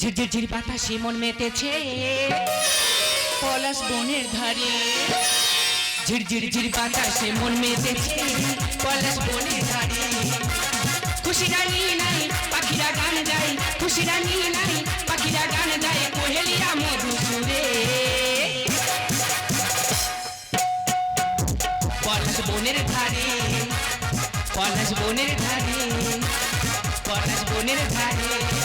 ঝিরঝির ঝির বাতাসে মন মেতেছে। পলাশ বনের ধারে। ঝিরঝির ঝির বাতাসে মন মেতেছে। পলাশ বনের ধারে। খুশিরা নিয়ে নাই, পাখিরা গান গায়। খুশিরা নিয়ে নাই, পাখিরা গান গায়। কোহেলিয়া মধু সুরে পলাশ বনের ধারে। পলাশ বনের ধারে। পলাশ বনের ধারে।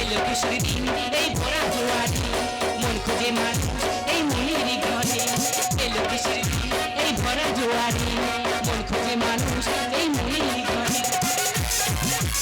এলো কিশোর দিন এই ভরা জোয়ারে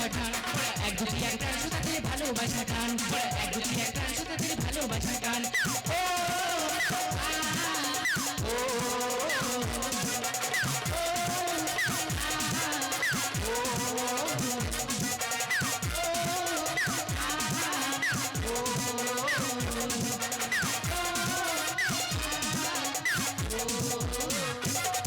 ভালোবাসা টান এক দুটি এক টান সুতা ধরে ভালোবাসা টান এক দুটি এক টান সুতা ধরে ভালোবাসা টান ও Oh,